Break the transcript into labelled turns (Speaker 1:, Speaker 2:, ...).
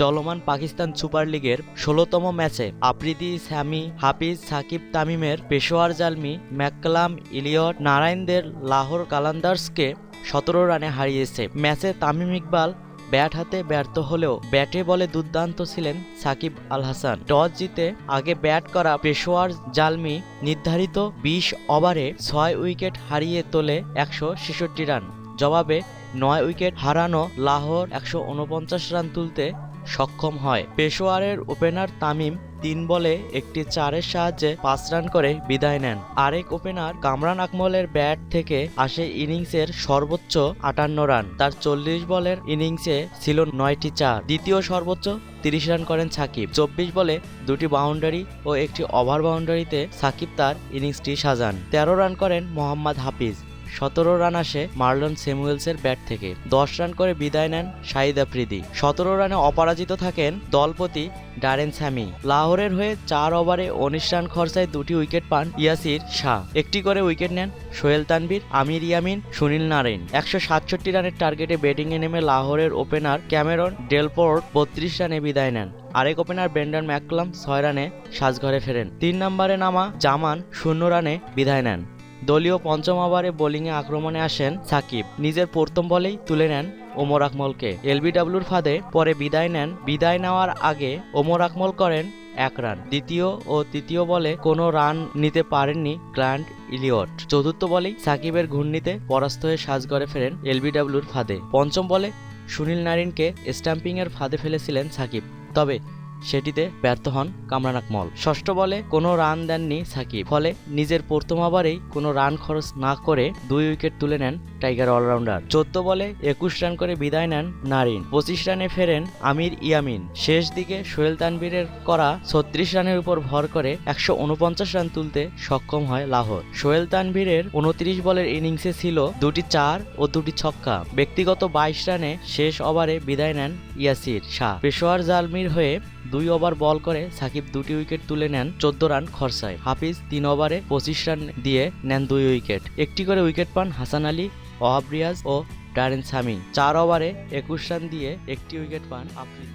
Speaker 1: চলমান পাকিস্তান সুপার লিগের ষোলোতম ম্যাচে আফ্রিদি, স্যামি, হাফিজ, সাকিব তামিমের পেশোয়ার জালমি ম্যাকলাম ইলিয়ট নারায়ণদের লাহোর কালান্দার্সকে সতেরো রানে হারিয়েছে। ম্যাচে তামিম ইকবাল ব্যাট হাতে ব্যর্থ হলেও ব্যাটে বলে দুর্দান্ত ছিলেন সাকিব আল হাসান। টস জিতে আগে ব্যাট করা পেশোয়ার জালমি নির্ধারিত বিশ ওভারে ছয় উইকেট হারিয়ে তোলে একশো ছেষট্টি রান। জবাবে নয় উইকেট হারানো লাহোর একশো উনপঞ্চাশ রান তুলতে সক্ষম হয়। পেশোয়ারের ওপেনার তামিম তিন বলে একটি চারের সাহায্যে পাঁচ রান করে বিদায় নেন। আরেক ওপেনার কামরান আকমলের ব্যাট থেকে আসে ইনিংসের সর্বোচ্চ আটান্ন রান। তার চল্লিশ বলের ইনিংসে ছিল নয়টি চার। দ্বিতীয় সর্বোচ্চ তিরিশ রান করেন সাকিব। চব্বিশ বলে দুটি বাউন্ডারি ও একটি ওভার বাউন্ডারিতে সাকিব তার ইনিংসটি সাজান। তেরো রান করেন মোহাম্মদ হাফিজ। সতেরো রান আসে মার্লন স্যামুয়েলসের ব্যাট থেকে। দশ রান করে বিদায় নেন শাহিদ আফ্রিদি। সতেরো রানে অপরাজিত থাকেন দলপতি ডারেন স্যামি। লাহোরের হয়ে চার ওভারে উনিশ রান খরচায় দুটি উইকেট পান ইয়াসির শাহ। একটি করে উইকেট নেন সোহেল তানবির আমির ইয়ামিন, সুনীল নারায়ণ একশো সাতষট্টি রানের টার্গেটে ব্যাটিংয়ে নেমে লাহোরের ওপেনার ক্যামেরন ডেলপোর্ট বত্রিশ রানে বিদায় নেন। আরেক ওপেনার ব্রেন্ডন ম্যাকলাম ছয় রানে সাজঘরে ফেরেন। তিন নম্বরে নামা জামান শূন্য রানে বিদায় নেন। দলীয় পঞ্চম ওভারে বোলিংয়ে আক্রমণে আসেন সাকিব। নিজের প্রথম বলেই তুলে নেন ওমর আকমলকে। এলবিডব্লিউর ফাঁদে পরে বিদায় নেন। বিদায় নেওয়ার আগে ওমর আকমল করেন এক রান। দ্বিতীয় ও তৃতীয় বলে কোনো রান নিতে পারেননি গ্র্যান্ড ইলিয়ট। চতুর্থ বলেই সাকিবের ঘূর্ণিতে পরাস্ত হয়ে সাজঘরে ফেরেন এলবিডব্লিউর ফাঁদে। পঞ্চম বলে সুনীল নারিনকে স্ট্যাম্পিংয়ের ফাঁদে ফেলেছিলেন সাকিব। তবে সেটিতে ব্যর্থ হন কামরান আকমল ষষ্ঠ বলে কোনো রান দেননি সাকিব। ফলে নিজের প্রথম ওভারেই কোনো রান খরচ না করে দুই উইকেট তুলে নেন টাইগার অলরাউন্ডার। চোদ্দ বলে একুশ রান করে বিদায় নেন নারিন। পঁচিশ রানে ফেরেন আমির ইয়ামিন। শেষ দিকে সোহেল তানবীরের করা ছত্রিশ রানের উপর ভর করে একশো উনপঞ্চাশ রান তুলতে সক্ষম হয় লাহোর। সোহেল তানভীরের উনত্রিশ বলের ইনিংসে ছিল দুটি চার ও দুটি ছক্কা। ব্যক্তিগত বাইশ রানে শেষ ওভারে বিদায় নেন ইয়াসির শাহ। পেশোয়ার জালমির হয়ে দুই ওভার বল করে সাকিব দুটি উইকেট তুলে নেন চোদ্দ রান খরচায়। হাফিজ তিন ওভারে পঁচিশ রান দিয়ে নেন দুই উইকেট। একটি করে উইকেট পান হাসান আলী ওয়াহাব রিয়াজ ও ডারেন সামি চার ওভারে একুশ রান দিয়ে একটি উইকেট পান আফ্রিদি।